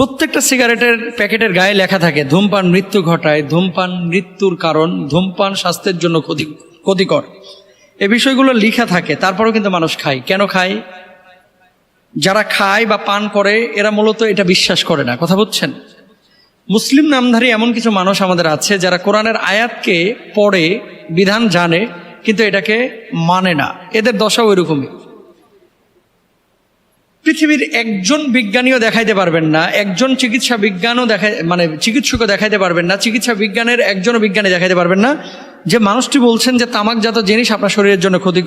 প্রত্যেকটা সিগারেটের প্যাকেটের গায়ে লেখা থাকে, ধূমপান মৃত্যু ঘটায়, ধূমপান মৃত্যুর কারণ, ধূমপান স্বাস্থ্যের জন্য ক্ষতি, ক্ষতিকর। এ বিষয়গুলো লেখা থাকে, তারপরেও কিন্তু মানুষ খায়। কেন খায়? যারা খায় বা পান করে, এরা মূলত এটা বিশ্বাস করে না। কথা বুঝছেন? মুসলিম নামধারী এমন কিছু মানুষ আমাদের আছে, যারা কোরআনের আয়াতকে পড়ে, বিধান জানে, কিন্তু এটাকে মানে না। এদের দশাও ওইরকমই পৃথিবীর একজন বিজ্ঞানীও দেখাইতে পারবেন না, একজন চিকিৎসা বিজ্ঞানও দেখাই মানে চিকিৎসকও দেখাইতে পারবেন না, চিকিৎসা বিজ্ঞানের একজনও বিজ্ঞানী দেখাইতে পারবেন না। যে মানুষটি বলছেন যে তামাকজাত জিনিস আপনার শরীরের জন্য ক্ষতি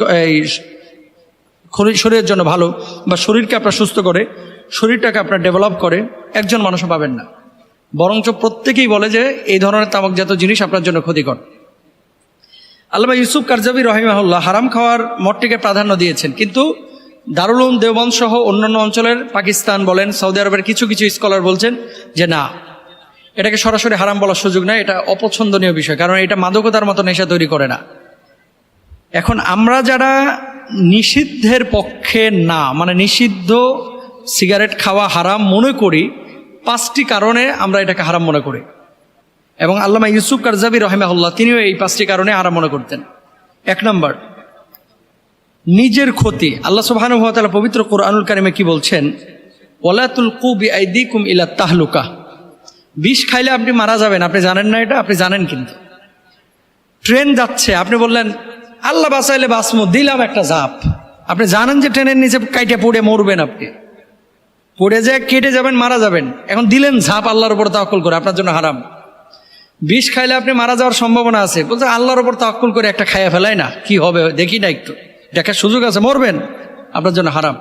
শরীরের জন্য ভালো বা শরীরকে আপনার সুস্থ করে, শরীরটাকে আপনার ডেভেলপ করে, একজন মানুষও পাবেন না। বরঞ্চ প্রত্যেকেই বলে যে এই ধরনের তামাকজাত জিনিস আপনার জন্য ক্ষতিকর। আল্লামা ইউসুফ কারজাবি রহিমাহুল্লাহ হারাম খাওয়ার মতটিকে প্রাধান্য দিয়েছেন, কিন্তু দারুল উলুম দেওবন্দ সহ অন্যান্য অঞ্চলের পাকিস্তান বলেন, সৌদি আরবের কিছু কিছু স্কলার বলছেন যে, না, এটাকে সরাসরি হারাম বলার সুযোগ নাই, এটা অপছন্দনীয় বিষয়, কারণ এটা মাদকতার মতো নেশা তৈরি করে না। এখন আমরা যারা নিষিদ্ধের পক্ষে না মানে নিষিদ্ধ সিগারেট খাওয়া হারাম মনে করি, পাঁচটি কারণে আমরা এটাকে হারাম মনে করি। এবং আল্লামা ইউসুফ কারজাবি রহেমাহুল্লাহ তিনিও এই পাঁচটি কারণে হারাম মনে করতেন। এক নম্বর নিজের ক্ষতি। আল্লাহ সুবাহানুভাতালা পবিত্র কোরআনুল কারিমে কি বলছেন? ওলাতুল কুবি আইদিকুম ইলা তাহলুকা। বিষ খাইলে আপনি মারা যাবেন। আপনি জানেন না এটা, আপনি জানেন কিন্তু। ট্রেন যাচ্ছে, আপনি বললেন, আল্লাহ বাঁচাইলে বাসমু দিলাম একটা জাপ। আপনি জানেন যে ট্রেনের নিচে কাইটে পড়ে মরবেন আপনি। পড়ে যে কেটে যাবেন, মারা যাবেন। এখন দিলেন ঝাপ আল্লাহর উপর তাকল করে, আপনার জন্য হারাম। বিষ খাইলে আপনি মারা যাওয়ার সম্ভাবনা আছে। বলছে, আল্লাহর উপর তাকল করে একটা খাইয়া ফেলায় না, কি হবে? দেখি না একটু। দেখার সুযোগ আছে, মরবেন। আপনার জন্য হারাম।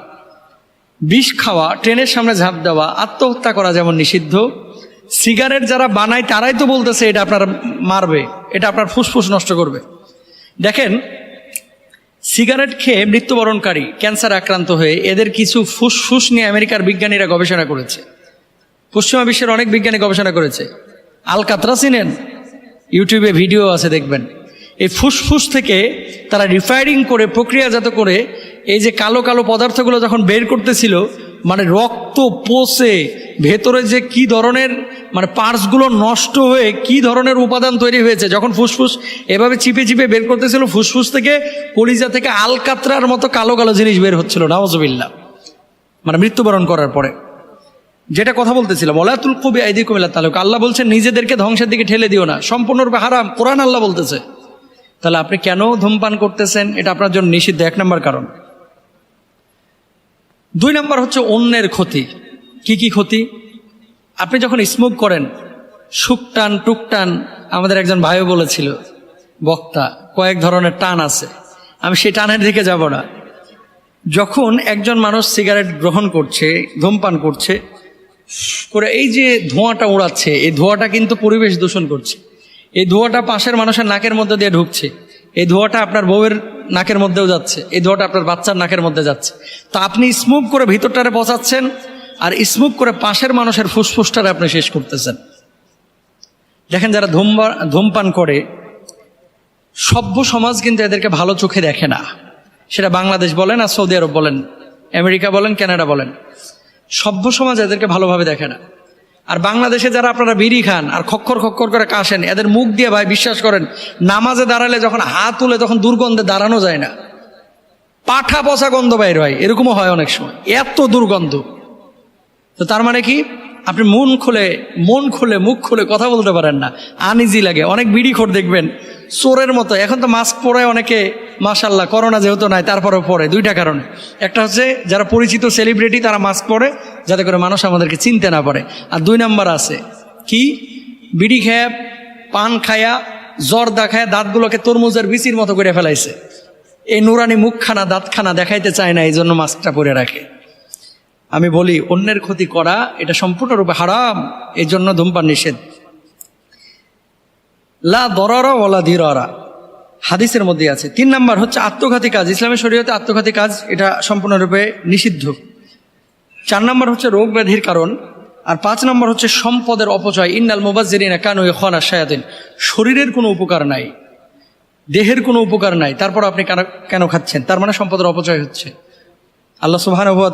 বিষ খাওয়া, ট্রেনের সামনে ঝাঁপ দেওয়া, আত্মহত্যা করা যেমন নিষিদ্ধ। সিগারেট যারা বানায়, তারাই তো বলতেছে এটা আপনার মারবে, এটা আপনার ফুসফুস নষ্ট করবে। দেখেন, সিগারেট খেয়ে মৃত্যুবরণকারী, ক্যান্সার আক্রান্ত হয়ে এদের কিছু ফুসফুস নিয়ে আমেরিকার বিজ্ঞানীরা গবেষণা করেছে। পশ্চিমা বিশ্বের অনেক বিজ্ঞানী গবেষণা করেছে। আলকাতরা চিনেন ইউটিউবে ভিডিও আছে, দেখবেন। এই ফুসফুস থেকে তারা রিফায়ারিং করে, প্রক্রিয়াজাত করে, এই যে কালো কালো পদার্থগুলো যখন বের করতেছিল মানে রক্ত পচে ভেতরে যে কি ধরনের মানে পার্টসগুলো নষ্ট হয়ে কি ধরনের উপাদান তৈরি হয়েছে, যখন ফুসফুস এভাবে চিপে চিপে বের করতেছিল, ফুসফুস থেকে কলিজা থেকে আলকাতরার মতো কালো কালো জিনিস বের হচ্ছিল নওয়াজবিল্লা মানে মৃত্যুবরণ করার পরে। যেটা কথা বলতেছিলাম ওলাতুল কবি আইদি কুমিল্লা তালুক। আল্লাহ বলছেন, নিজেদেরকে ধ্বংসের দিকে ঠেলে দিও না। সম্পূর্ণরূপে হারাম। কোরআন আল্লাহ বলতেছে। তাহলে আপনি কেন ধূমপান করতেছেন? এটা আপনার জন্য নিষিদ্ধ, এক নম্বর কারণ। দুই নম্বর হচ্ছে অন্যের ক্ষতি। কি কি ক্ষতি? আপনি যখন স্মোক করেন সুকটান টুকটান, আমাদের একজন ভাইও বলেছিল, বক্তা, কয়েক ধরনের টান আছে। আমি সেই টানের দিকে যাব না। যখন একজন মানুষ সিগারেট গ্রহণ করছে, ধূমপান করছে, করে এই যে ধোঁয়াটা উড়াচ্ছে, এই ধোঁয়াটা কিন্তু পরিবেশ দূষণ করছে। এই ধোঁয়াটা পাশের মানুষের নাকের মধ্যে দিয়ে ঢুকছে। এই ধোঁয়াটা আপনার বউয়ের নাকের মধ্যেও যাচ্ছে। এই ধোঁয়াটা আপনার বাচ্চার নাকের মধ্যে যাচ্ছে। তো আপনি স্মোক করে ভিতরটারে পচাচ্ছেন আর স্মোক করে পাশের মানুষের ফুসফুসটারে আপনি শেষ করতেছেন। দেখেন যারা ধূমবা ধূমপান করে, সভ্য সমাজ কিন্তু এদেরকে ভালো চোখে দেখে না। সেটা বাংলাদেশ বলেন আর সৌদি আরব বলেন, আমেরিকা বলেন, কানাডা বলেন। সভ্য সমাজ এদেরকে ভালোভাবে দেখে না। আর বাংলাদেশে যারা আপনারা বিড়ি খান আর খক্ষর খক্ষর করে কাশেন, এদের মুখ দিয়ে ভাই বিশ্বাস করেন, নামাজে দাঁড়ালে যখন হাত তুলে তখন দুর্গন্ধে দাঁড়ানো যায় না। পাঠা পচা গন্ধ বাইর হয়, এরকমও হয় অনেক সময়। এত দুর্গন্ধ। তো তার মানে কি? আপনি মন খুলে মন খুলে, মুখ খুলে কথা বলতে পারেন না। আনইজি লাগে, অনেক বিড়ি খোর দেখবেন। চোরের মতো, এখন তো মাস্ক পরে অনেকে মাসাল্লাহ করোনা যেহেতু নাই, তারপরেও পরে, দুইটা কারণে। একটা হচ্ছে, যারা পরিচিত সেলিব্রিটি তারা মাস্ক পরে, যাতে করে মানুষ আমাদেরকে চিনতে না পারে। আর দুই নাম্বার আছে, কি? বিড়ি খেয়ে, পান খায়া জ্বর দেখায় দাঁতগুলোকে তরমুজের বিচির মতো করে ফেলাইছে। এই নুরানি মুখখানা, দাঁতখানা দেখাইতে চায় না এই জন্য মাস্কটা পরে রাখে। আমি বলি, অন্যের ক্ষতি করা, এটা সম্পূর্ণরূপে হারাম এই জন্য ধূমপান নিষেধ। লা দরারা ওলা ধীরা হাদিসের মধ্যে আছে। তিন নাম্বার হচ্ছে আত্মঘাতী কাজ। ইসলামের শরীয়তে আত্মঘাতী কাজ, এটা সম্পূর্ণরূপে নিষিদ্ধ। চার নম্বর হচ্ছে রোগ ব্যাধির কারণ। আর পাঁচ নম্বর হচ্ছে সম্পদের অপচয়। ইন্নাল মোবাজিনা কানু খানা শায়াদিন শরীরের কোনো উপকার নাই। দেহের কোনো উপকার নাই। তারপর আপনি কেন খাচ্ছেন? তার মানে সম্পদের অপচয় হচ্ছে। আল্লাহ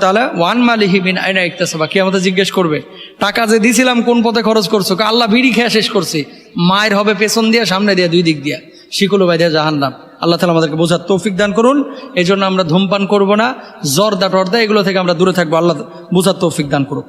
তালা ওয়ান মালিহি বিন আইনা ইকতাসাবা? কে আমাদের জিজ্ঞেস করবে, টাকা যে দিছিলাম কোন পথে খরচ করছ? আল্লাহ বিড়ি খেয়ে শেষ করছি। মায়ের হবে পেছন দিয়া, সামনে দিয়া, দুই দিক দিয়া। শিকুলো বাই দিয়া জাহান্নাম। আল্লাহ তালা আমাদেরকে বোঝার তৌফিক দান করুন। এই জন্য আমরা ধূমপান করব না, জর্দা টর্দা, এগুলো থেকে আমরা দূরে থাকব। আল্লাহ বোঝার তৌফিক দান করুন